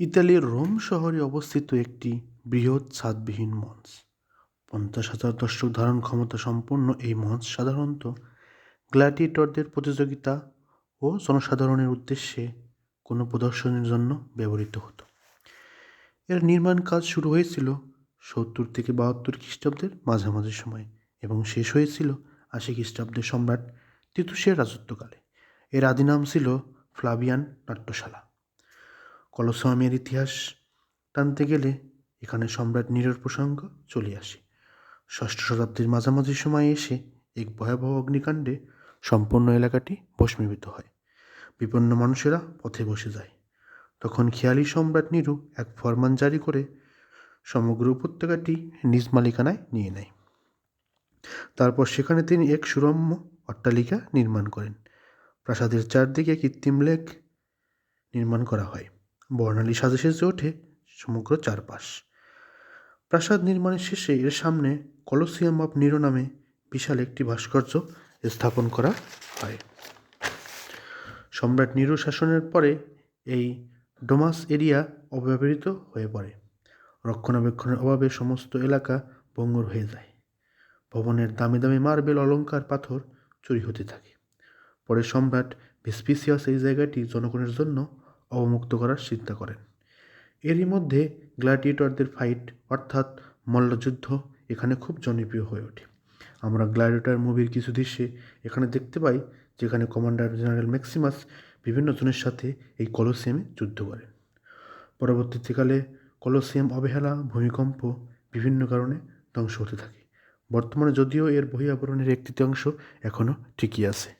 ইতালির রোম শহরে অবস্থিত একটি বৃহৎ ছাদবিহীন মঞ্চ। পঞ্চাশ হাজার দর্শক ধারণ ক্ষমতা সম্পন্ন এই মঞ্চ সাধারণত গ্ল্যাডিয়েটরদের প্রতিযোগিতা ও জনসাধারণের উদ্দেশ্যে কোনো প্রদর্শনীর জন্য ব্যবহৃত হতো। এর নির্মাণ কাজ শুরু হয়েছিল সত্তর থেকে বাহাত্তর খ্রিস্টাব্দের মাঝামাঝি সময়ে এবং শেষ হয়েছিল আশি খ্রিস্টাব্দের সম্রাট তিতুসের রাজত্বকালে। এর আদি নাম ছিল ফ্লাভিয়ান নাট্যশালা। কলসমের ইতিহাস টানতে গেলে এখানে সম্রাট নিরোর প্রসঙ্গ চলে আসে। ষষ্ঠ শতাব্দীর মাঝামাঝি সময়ে এসে এক ভয়াবহ অগ্নিকাণ্ডে সম্পূর্ণ এলাকাটি ভস্মীভূত হয়। বিপন্ন মানুষেরা পথে বসে যায়। তখন খেয়ালি সম্রাট নিরু এক ফরমান জারি করে সমগ্র উপত্যকাটি নিজ মালিকানায় নিয়ে নেয়। তারপর সেখানে তিনি এক সুরম্য অট্টালিকা নির্মাণ করেন। প্রাসাদের চারদিকে কৃত্রিম লেক নির্মাণ করা হয়। বর্ণালী সাজে সেজে ওঠে সমগ্র চারপাশ। প্রাসাদ নির্মাণের শেষে এর সামনে কলসিয়াম অফ নিরো নামে বিশাল একটি ভাস্কর্য স্থাপন করা হয়। সম্রাট নিরু শাসনের পরে এই ডোমাস এরিয়া অব্যবহৃত হয়ে পড়ে। রক্ষণাবেক্ষণের অভাবে সমস্ত এলাকা ভঙ্গুর হয়ে যায়। ভবনের দামি দামি মার্বেল অলঙ্কার পাথর চুরি হতে থাকে। পরে সম্রাট ভেসপিসিয়াস এই জায়গাটি জনগণের জন্য অবমুক্ত করার চিন্তা করেন। এরই মধ্যে গ্ল্যাডিয়েটরদের ফাইট, অর্থাৎ মল্লযুদ্ধ, এখানে খুব জনপ্রিয় হয়ে ওঠে। আমরা গ্ল্যাডিয়েটর মুভির কিছু দৃশ্যে এখানে দেখতে পাই, যেখানে কমান্ডার জেনারেল ম্যাক্সিমাস বিভিন্ন জনের সাথে এই কলোসিয়ামে যুদ্ধ করেন। পরবর্তীকালে কলোসিয়াম অবহেলা, ভূমিকম্প বিভিন্ন কারণে ধ্বংস হতে থাকে। বর্তমানে যদিও এর বহিরাবরণের এক তৃতীয়াংশ এখনও ঠিকই আছে।